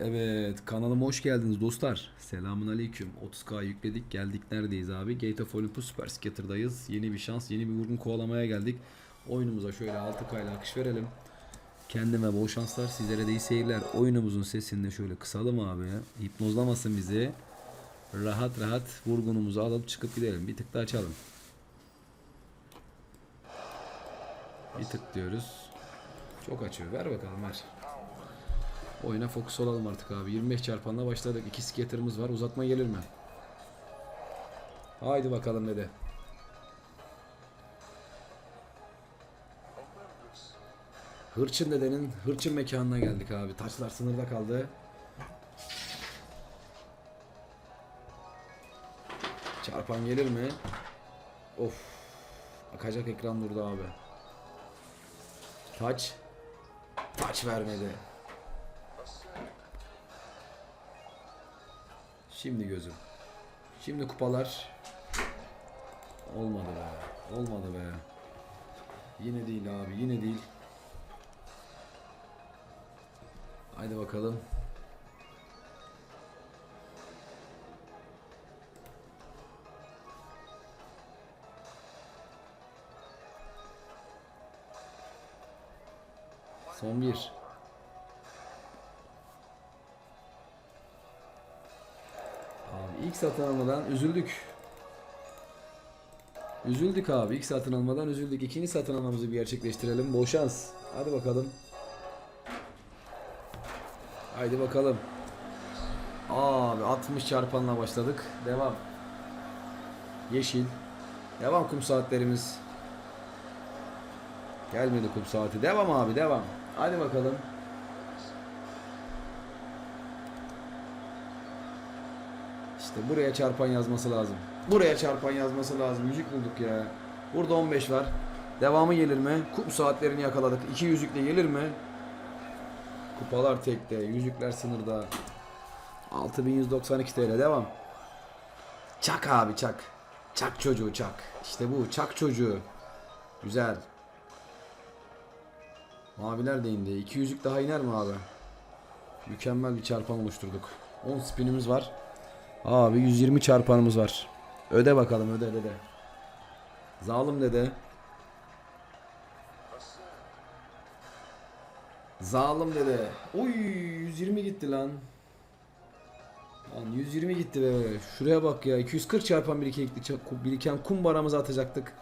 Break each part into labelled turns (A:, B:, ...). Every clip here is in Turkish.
A: Evet kanalıma hoş geldiniz dostlar. Selamun aleyküm. 30k yükledik geldik neredeyiz abi? Gate of Olympus Super Scatter'dayız. Yeni bir şans yeni bir vurgun kovalamaya geldik. Oyunumuza şöyle 6k ile akış verelim. Kendime bol şanslar sizlere de iyi seyirler. Oyunumuzun sesini de şöyle kısalım abi. Hipnozlamasın bizi. Rahat rahat vurgunumuzu alıp çıkıp gidelim. Bir tık daha açalım. Bir tık diyoruz. Çok açıyor. Ver bakalım ver. Oyuna fokus olalım artık abi. 25 çarpanla başladık. İki skater'ımız var. Uzatma gelir mi? Haydi bakalım dede. Hırçın dedenin hırçın mekanına geldik abi. Taşlar sınırda kaldı. Çarpan gelir mi? Of. Akacak ekran durdu abi. Taç. Taç vermedi. Şimdi gözüm. Şimdi kupalar. Olmadı be. Olmadı be. Yine değil abi. Yine değil. Haydi bakalım. Son bir. İlk satın almadan üzüldük. Üzüldük abi. İlk satın almadan üzüldük. İkinci satın almamızı bir gerçekleştirelim. Bol şans. Hadi bakalım. Haydi bakalım. Abi 60 çarpanla başladık. Devam. Yeşil. Devam kum saatlerimiz. Gelmedi kum saati. Devam abi devam. Hadi bakalım. İşte buraya çarpan yazması lazım. Buraya çarpan yazması lazım. Yüzük bulduk ya. Burada 15 var. Devamı gelir mi? Kum saatlerini yakaladık. İki yüzükle gelir mi? Kupalar tekte. Yüzükler sınırda. 6192 TL devam. Çak abi çak. Çak çocuğu çak. İşte bu çak çocuğu. Güzel. Maviler de indi. İki yüzük daha iner mi abi? Mükemmel bir çarpan oluşturduk. 10 spinimiz var. Abi 120 çarpanımız var. Öde bakalım öde öde. Zalim dede. Zalim dede. Oy 120 gitti lan. Lan 120 gitti be. Şuraya bak ya. 240 çarpan biriken, biriken kum baramızı atacaktık.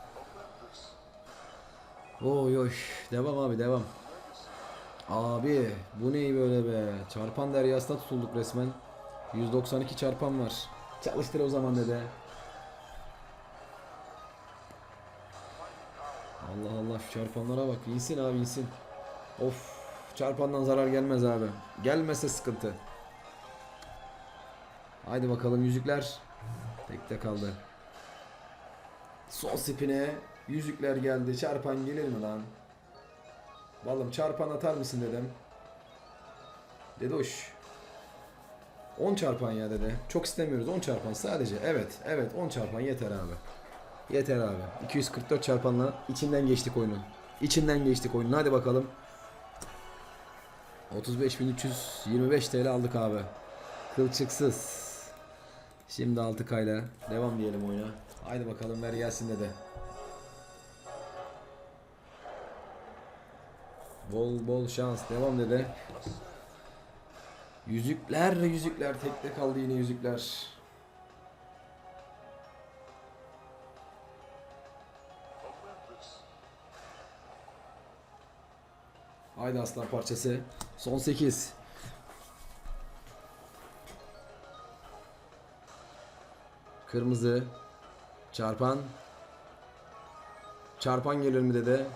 A: Oy oy. Devam abi devam. Abi bu ne böyle be. Çarpan deryasına tutulduk resmen. 192 çarpan var. Çalıştır o zaman dede. Allah Allah şu çarpanlara bak. İnsin abi insin. Of. Çarpandan zarar gelmez abi. Gelmese sıkıntı. Haydi bakalım yüzükler. Tekte kaldı. Son spine yüzükler geldi. Çarpan gelir mi lan? Balım çarpan atar mısın dedem? Dede hoş. 10 çarpan ya dede. Çok istemiyoruz 10 çarpan sadece. Evet evet 10 çarpan yeter abi. Yeter abi. 244 çarpanla içinden geçtik oyunun. İçinden geçtik oyunun. Hadi bakalım. 35.325 TL aldık abi. Kılçıksız. Şimdi 6 kayla devam diyelim oyuna. Haydi bakalım ver gelsin dede. Bol bol şans. Devam dede. Yüzükler yüzükler tekte kaldı yine yüzükler. Haydi aslan parçası. Son 8. Kırmızı. Çarpan. Çarpan gelir mi dede?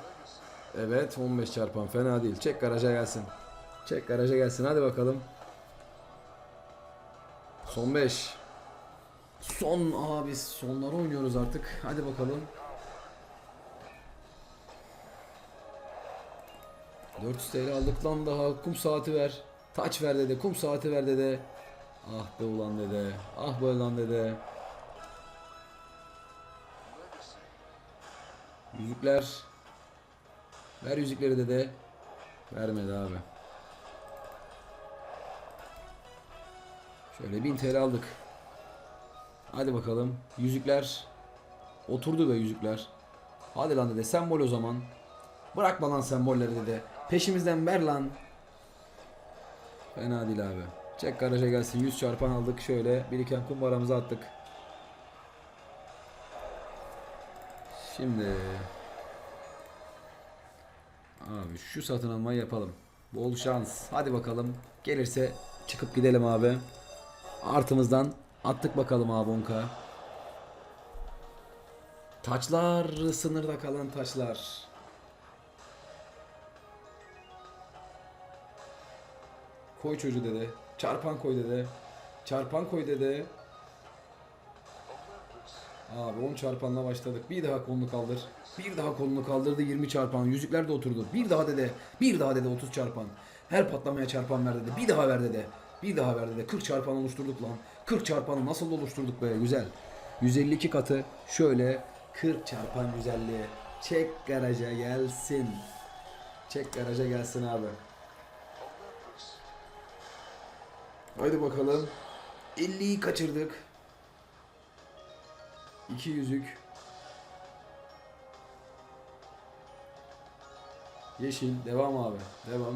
A: Evet 15 çarpan fena değil. Çek garaja gelsin. Çek garaja gelsin hadi bakalım. Son 5. Son abi sonları oynuyoruz artık. Hadi bakalım. 400 TL aldık lan daha. Kum saati ver. Taç ver dede. Kum saati ver dede. Ah be ulan dede. Ah be ulan dede. Yüzükler. Ver yüzükleri dede. Vermedi abi. Şöyle 1000 TL aldık. Hadi bakalım. Yüzükler. Oturdu be yüzükler. Hadi lan dede sembol o zaman. Bırakma lan sembolleri dede. Peşimizden ver lan. Fena değil abi. Çek garaja gelsin. 100 çarpan aldık. Şöyle biriken kumbaramızı attık. Şimdi Abi şu satın almayı yapalım. Bol şans. Hadi bakalım. Gelirse çıkıp gidelim abi. Artımızdan attık bakalım 10k. Taçlar sınırda kalan taçlar. Koy çocuğu dede. Çarpan koy dede. Çarpan koy dede. Abi 10 çarpanla başladık. Bir daha kolunu kaldır. Bir daha kolunu kaldırdı 20 çarpan. Yüzükler de oturdu. Bir daha dede. Bir daha dede 30 çarpan. Her patlamaya çarpan ver dede. Bir daha ver dede. Bir daha ver dede. 40 çarpan oluşturduk lan. 40 çarpanı nasıl oluşturduk be güzel. 152 katı şöyle 40 çarpan güzelliği. Çek garaja gelsin. Çek garaja gelsin abi. Haydi bakalım. 50'yi kaçırdık. İki yüzük. Yeşil. Devam abi. Devam.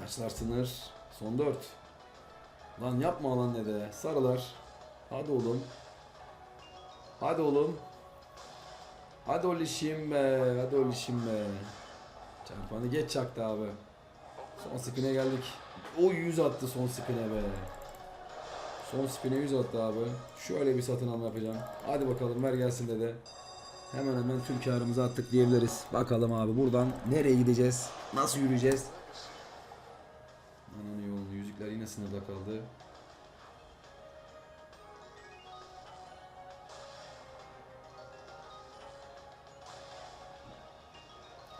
A: Taçlar sınır. Son dört. Lan yapma lan ne de. Sarılar. Hadi oğlum. Hadi oğlum. Hadi oluşayım be. Hadi oluşayım be. Çarpanı geç çaktı abi. Son spine geldik. O 100 attı son spine be. Son spine 100 attı abi. Şöyle bir satın alma yapacağım. Hadi bakalım ver gelsin dedi. Hemen hemen tüm karımızı attık diyebiliriz. Bakalım abi buradan nereye gideceğiz? Nasıl yürüyeceğiz? Sınırda kaldı.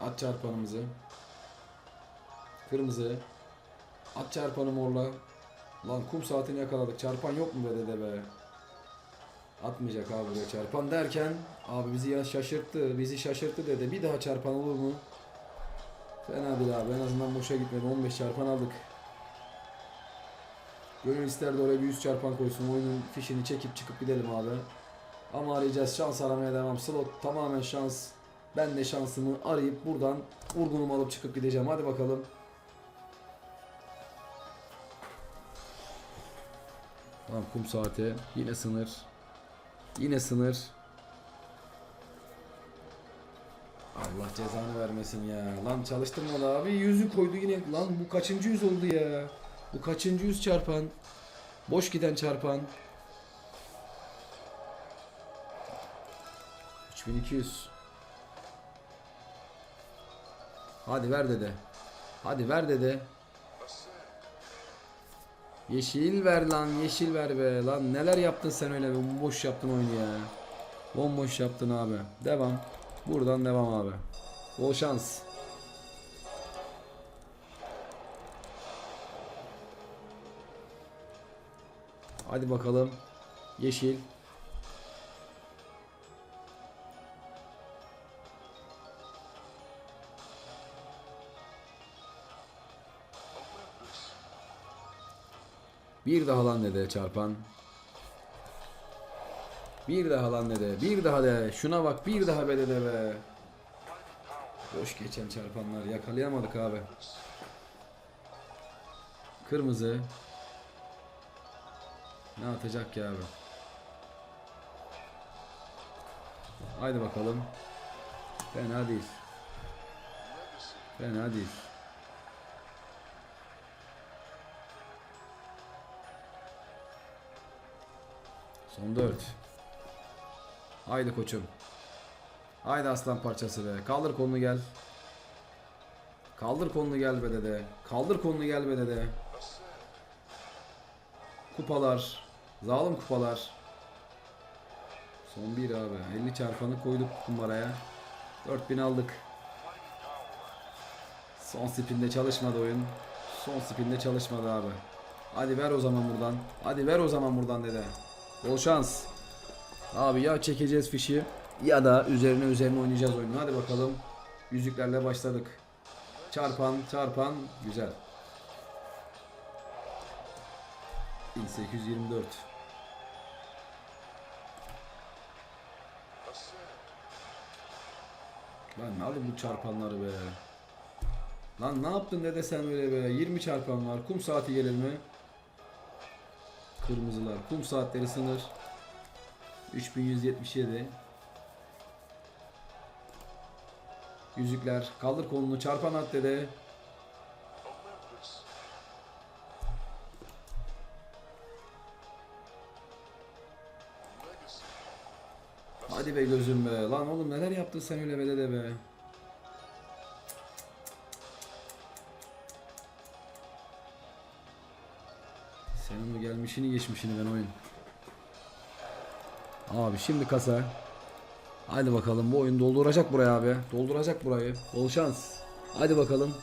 A: At çarpanımızı. Kırmızı. At çarpanı morla. Lan kum saatini yakaladık. Çarpan yok mu be dede be? Atmayacak abi buraya çarpan derken abi bizi ya şaşırttı. Bizi şaşırttı dede. Bir daha çarpan olur mu? Fena değil abi. En azından boşa gitmedi. 15 çarpan aldık. Gönül isterdi oraya bir 100 çarpan koysun. Oyunun fişini çekip çıkıp gidelim abi. Ama arayacağız. Şans aramaya devam. Slot tamamen şans. Ben de şansımı arayıp buradan vurgunumu alıp çıkıp gideceğim. Hadi bakalım. Tamam kum saati. Yine sınır. Yine sınır. Allah cezanı vermesin ya. Lan çalıştırmadı abi. Yüzü koydu yine. Lan bu kaçıncı yüz oldu ya. Bu kaçıncı yüz çarpan. Boş giden çarpan. 3200. Hadi ver dede. Hadi ver dede. Yeşil ver lan yeşil ver be lan neler yaptın sen öyle bomboş yaptın oyunu ya. Bomboş yaptın abi. Devam. Buradan devam abi. Bol şans. Hadi bakalım. Yeşil. Bir daha lan dede çarpan. Bir daha lan dede. Bir daha de. Şuna bak bir daha be dede be. Boş geçen çarpanlar yakalayamadık abi. Kırmızı. Ne atacak ki abi? Haydi bakalım. Fena değil. Fena değil. Son 4. Haydi koçum. Haydi aslan parçası be. Kaldır kolunu gel. Kaldır kolunu gel be dede. Kaldır kolunu gel be dede. Kupalar. Zalim kupalar. Son bir abi. 50 çarpanı koyduk kumbaraya. 4000 aldık. Son spinde çalışmadı oyun. Son spinde çalışmadı abi. Hadi ver o zaman buradan. Hadi ver o zaman buradan dede. Bol şans. Abi ya çekeceğiz fişi ya da üzerine üzerine oynayacağız oyunu. Hadi bakalım. Yüzüklerle başladık. Çarpan, çarpan. Güzel. 1824. Lan alın bu çarpanları be. Lan ne yaptın dede sen öyle be? 20 çarpan var. Kum saati gelir mi? Kırmızılar. Kum saatleri sınır. 3177. Yüzükler. Kaldır kolunu. Çarpan at dede. Hadi be gözüm be. Lan oğlum neler yaptın sen öyle be be. Senin o gelmişini geçmişini ben oyun. Abi şimdi kasa. Hadi bakalım bu oyun dolduracak buraya abi. Dolduracak burayı. Bol şans. Hadi bakalım.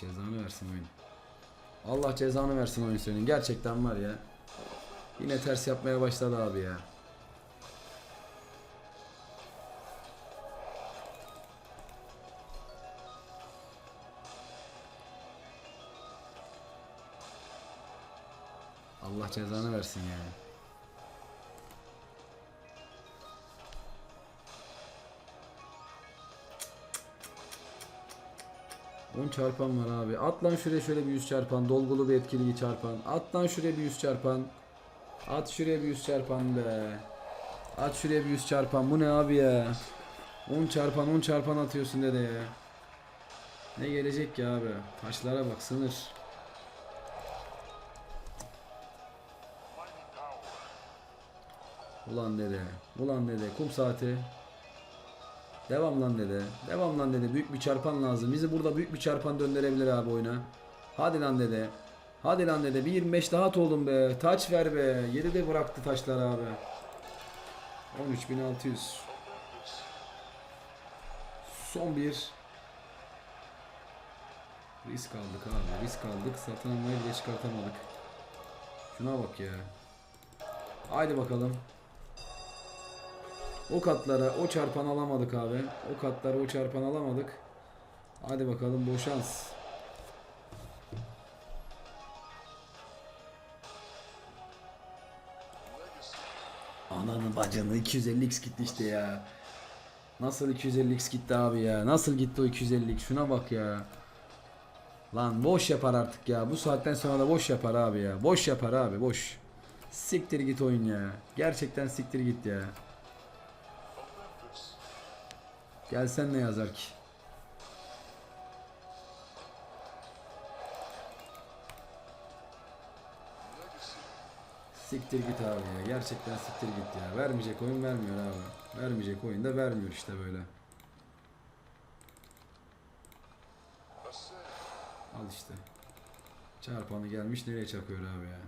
A: Cezanı versin oyun. Allah cezanı versin oyun senin. Gerçekten var ya. Yine ters yapmaya başladı abi ya. Allah cezanı versin yani. On çarpan var abi. At lan şuraya şöyle bir 100 çarpan. Dolgulu bir etkili çarpan. At lan şuraya bir 100 çarpan. At şuraya bir 100 çarpan be. At şuraya bir 100 çarpan. Bu ne abi ya? 10 çarpan 10 çarpan atıyorsun dede ya. Ne gelecek ki abi? Taşlara bak sınır. Ulan dede. Ulan dede. Kum saati. Devam lan dede. Devam lan dede. Büyük bir çarpan lazım. Bizi burada büyük bir çarpan döndürebilir abi oyuna. Hadi lan dede. Hadi lan dede. Bir 25 daha at oğlum be. Taç ver be. 7'de bıraktı taşlar abi. 13600. Son bir. Risk aldık abi. Risk aldık. Satın almayı bile çıkartamadık. Şuna bak ya. Haydi bakalım. O katlara o çarpan alamadık abi. O katlara o çarpan alamadık. Hadi bakalım bol şans. Ananı bacını 250x gitti işte ya. Nasıl 250x gitti abi ya? Nasıl gitti o 250x? Şuna bak ya. Lan boş yapar artık ya. Bu saatten sonra da boş yapar abi ya. Boş yapar abi boş. Siktir git oyun ya. Gerçekten siktir git ya. Gelsen ne yazar ki? Siktir git abi ya. Gerçekten siktir git ya. Vermeyecek oyun vermiyor abi. Vermeyecek oyun da vermiyor işte böyle. Al işte. Çarpanı gelmiş nereye çakıyor abi ya.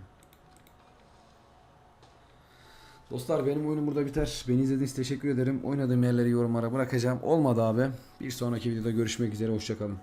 A: Dostlar benim oyunum burada biter. Beni izlediğiniz teşekkür ederim. Oynadığım yerleri yorumlara bırakacağım. Olmadı abi. Bir sonraki videoda görüşmek üzere. Hoşçakalın.